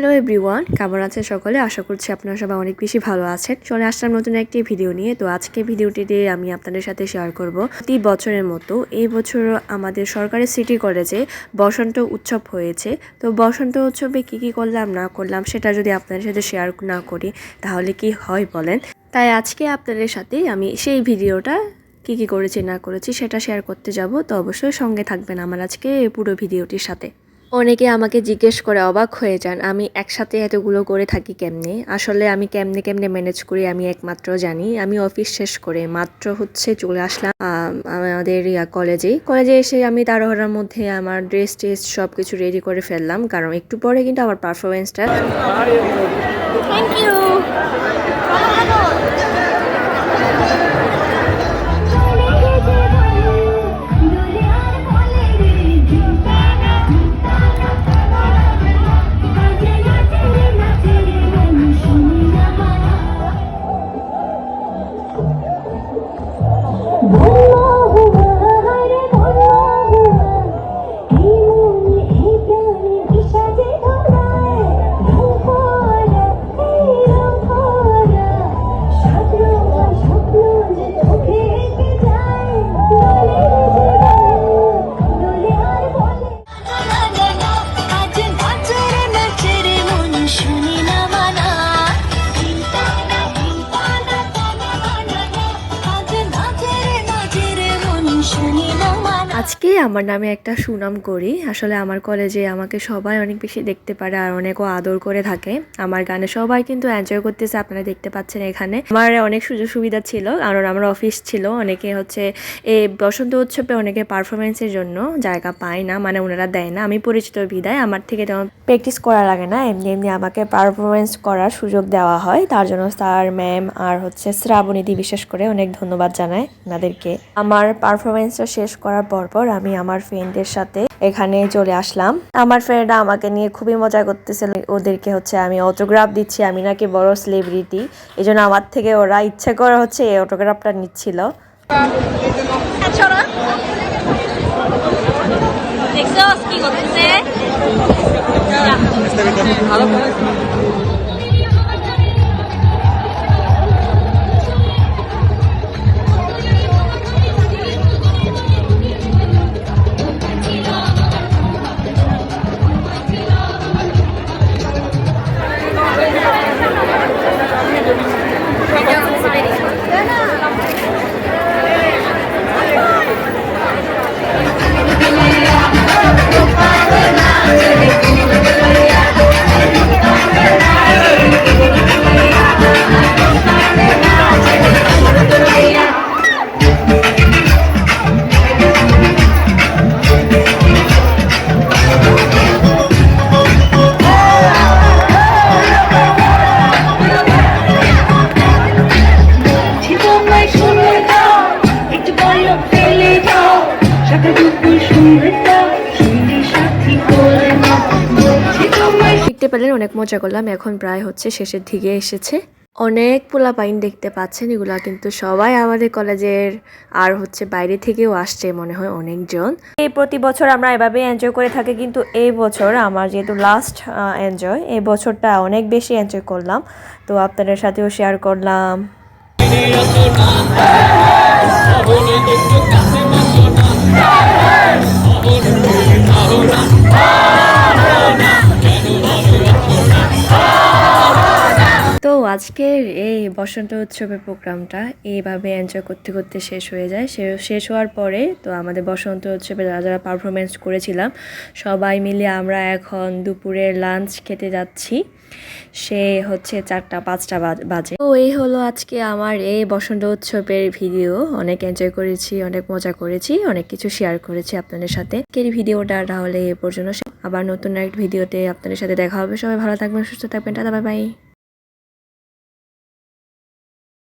Hello everyone কেমন আছেন সকলে? আশা করছি আপনারা সবাই অনেক বেশি ভালো আছেন। চলে আসলাম নতুন একটি ভিডিও নিয়ে। তো আজকে ভিডিওটিতে আমি আপনাদের সাথে শেয়ার করব প্রতি বছরের মতো। এই বছর আমাদের সরকারি সিটি কলেজে বসন্ত উৎসব হয়েছে। তো বসন্ত উৎসবে কি কি করলাম, না করলাম, সেটা যদি আপনাদের সাথে শেয়ার না করি, তাহলে কি হয় বলেন? তাই আজকে আপনাদের সাথে আমি সেই ভিডিওটা কি কি করেছি, না করেছি, সেটা শেয়ার করতে যাব। তো অবশ্যই সঙ্গে থাকবেন আমার আজকে পুরো ভিডিওটির সাথে। অনেকে আমাকে জিজ্ঞেস করে অবাক হয়ে যান, আমি একসাথে এতগুলো করে থাকি কেমনে? আসলে আমি কেমনে কেমনে ম্যানেজ করি আমি একমাত্র জানি। আমি অফিস শেষ করে মাত্র হচ্ছে চলে আসলাম আমাদের কলেজে কলেজে এসে আমি তাড়াহুড়ার মধ্যে আমার ড্রেস টেস সব কিছু রেডি করে ফেললাম, কারণ একটু পরে কিন্তু আমার পারফরমেন্সটা থ্যাংক ইউ আজকে আমার নামে একটা সুনাম করি। আসলে আমার কলেজে আমাকে সবাই অনেক বেশি দেখতে পারে আর অনেকও আদর করে থাকে। আমার গানে সবাই কিন্তু এনজয় করতেছে, আপনারা দেখতে পাচ্ছেন এখানে। আমার অনেক সুযোগ সুবিধা ছিল, কারণ আমার অফিস ছিল, অনেকে হচ্ছে এই বসন্ত উৎসবে অনেকে পারফরমেন্সের জন্য জায়গা পায় না মানে ওনারা দেয় না। আমি পরিচিত বিদায়, আমার থেকে তেমন প্র্যাকটিস করা লাগে না। এমনি এমনি আমাকে পারফরমেন্স করার সুযোগ দেওয়া হয়। তার জন্য স্যার ম্যাম আর হচ্ছে শ্রাবণীদি বিশেষ করে অনেক ধন্যবাদ জানায় ওনাদেরকে। আমার পারফরমেন্সটা শেষ করার পর পর আমি আমার ফ্রেন্ডের সাথে এখানে চলে আসলাম। আমার ফ্রেন্ডরা আমাকে নিয়ে খুবই মজা করতেছিল। ওদেরকে হচ্ছে আমি অটোগ্রাফ দিচ্ছি। আমি নাকি বড় সেলিব্রিটি এই জন্য আমার থেকে ওরা ইচ্ছে করে হচ্ছে এই অটোগ্রাফটা নিচ্ছিল। দেখছস কি করতেছে? পেলেন অনেক মজা করলাম এখন প্রায় হচ্ছে শেষের দিকে এসেছে অনেক পোলা পাইন দেখতে পাচ্ছেন এগুলা কিন্তু সবাই আমাদের কলেজের আর হচ্ছে বাইরে থেকেও আসছে মনে হয় অনেকজন এই প্রতি বছর আমরা এভাবে এনজয় করে থাকি কিন্তু এই বছর আমার যেহেতু লাস্ট এনজয় এই বছরটা অনেক বেশি এনজয় করলাম তো আপনাদের সাথেও শেয়ার করলাম আজকের এই বসন্ত উৎসবের প্রোগ্রামটা এইভাবে এনজয় করতে করতে শেষ হয়ে যায়। শেষ হওয়ার পরে তো আমাদের বসন্ত উৎসবে যারা যারা পারফরমেন্স করেছিলাম, সবাই মিলে আমরা এখন দুপুরের লাঞ্চ খেতে যাচ্ছি। সে হচ্ছে চারটা, পাঁচটা বাজে। তো এই হলো আজকে আমার এই বসন্ত উৎসবের ভিডিও অনেক এনজয় করেছি, অনেক মজা করেছি, অনেক কিছু শেয়ার করেছি আপনাদের সাথে। এই ভিডিওটা তাহলে এ পর্যন্ত। আবার নতুন এক ভিডিওতে আপনাদের সাথে দেখা হবে। সবাই ভালো থাকবেন, সুস্থ থাকবেন। Tata bye bye